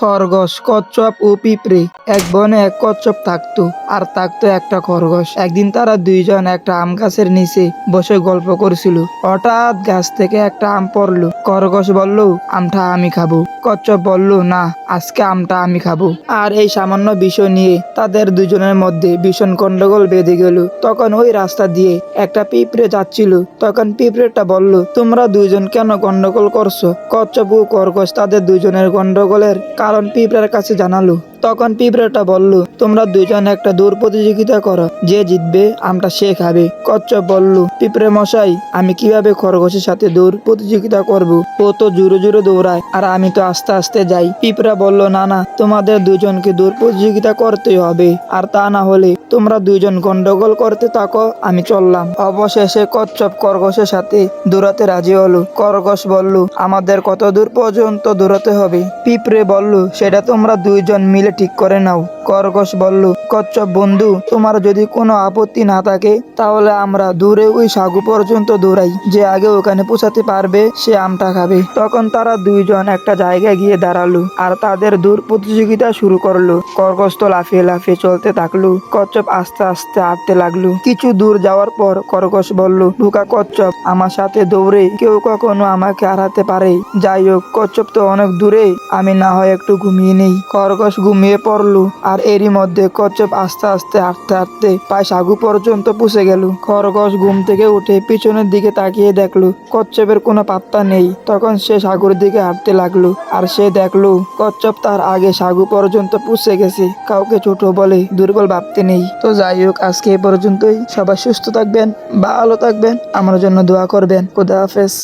খরগোশ কচ্ছপ ও পিঁপড়ে। এক বনে এক কচ্ছপ থাকতো, আর থাকতো একটা খরগোশ। একদিন তারা দুইজন একটা আম গাছের নিচে বসে গল্প করছিল। হঠাৎ গাছ থেকে একটা আম পড়ল। খরগোশ বলল, আমটা আমি খাব। কচ্ছপ বলল, না, আজকে আমটা আমি খাব। আর এই সামান্য বিষয় নিয়ে তাদের দুজনের মধ্যে ভীষণ গন্ডগোল বেঁধে গেল। তখন ওই রাস্তা দিয়ে একটা পিঁপড়ে যাচ্ছিল। তখন পিঁপড়েটা বলল, তোমরা দুইজন কেন গন্ডগোল করছ? কচ্ছপ ও খরগোশ তাদের দুজনের গন্ডগোলের কারণ পিঁপড়ের কাছে জানালো। তখন পিঁপড়েটা বলল, তোমরা দুজন একটা দৌড় প্রতিযোগিতা করো, যে জিতবে আমটা সে খাবে। কচ্ছপ বলল, পিঁপড়ে মশাই, আমি কীভাবে খরগোশের সাথে দৌড় প্রতিযোগিতা করব? ও তো জোরে জোরে দৌড়ায়, আর আমি তো আস্তে আস্তে যাই। পিঁপড়া বলল, না না, তোমাদের দুজনকে দৌড় প্রতিযোগিতা করতে হবে, আর তা না হলে তোমরা দুজন গন্ডগোল করতে থাকো, আমি চললাম। অবশেষে কচ্ছপ খরগোশের সাথে দৌড়াতে রাজি হলো। খরগোশ বলল, আমাদের কত দূর পর্যন্ত দৌড়াতে হবে? পিঁপড়ে বলল, সেটা তোমরা দুইজন মিলে ঠিক করে নাও। খরগোশ বলল, কচ্ছপ বন্ধু, তোমার যদি কোনো আপত্তি না থাকে, তাহলে আমরা দূরে ওই সাগু পর্যন্ত দৌড়াই। যে আগে ওখানে পৌঁছাতে পারবে, সে আমটা খাবে। তখন তারা দুইজন একটা জায়গায় গিয়ে দাঁড়াল আর তাদের দূর প্রতিযোগিতা শুরু করল। খরগোশ তো লাফিয়ে লাফিয়ে চলতে থাকল, কচ্ছপ আস্তে আস্তে হাঁটতে লাগল। কিছু দূর যাওয়ার পর খরগোশ বলল ঢুকা কচ্ছপ, আমার সাথে দৌড়ে কেউ কখনো আমাকে হারাতে পারে। যাই হোক, কচ্ছপ তো অনেক দূরে, আমি না হয় একটু ঘুমিয়ে নেই। খরগোশ ঘুমিয়ে পড়ল। আর এরই মধ্যে কচ্ছপ আস্তে আস্তে, হাঁটতে হাঁটতে পায়ে সাগু পর্যন্ত পুষে গেল। খরগোশ ঘুম থেকে উঠে পিছনের দিকে তাকিয়ে দেখল, কচ্ছপের কোনো পাত্তা নেই। তখন সে সাগর দিকে হাঁটতে লাগল আর সে দেখল, কচ্ছপ তার আগে সাগু পর্যন্ত পুষে গেছে। কাউকে ছোট বলে দুর্বল ভাবতে নেই। তো যাই হোক, আজকে এ পর্যন্তই। সবাই সুস্থ থাকবেন, ভালো থাকবেন। আমার জন্য দোয়া করবেন। খুদা হাফেজ।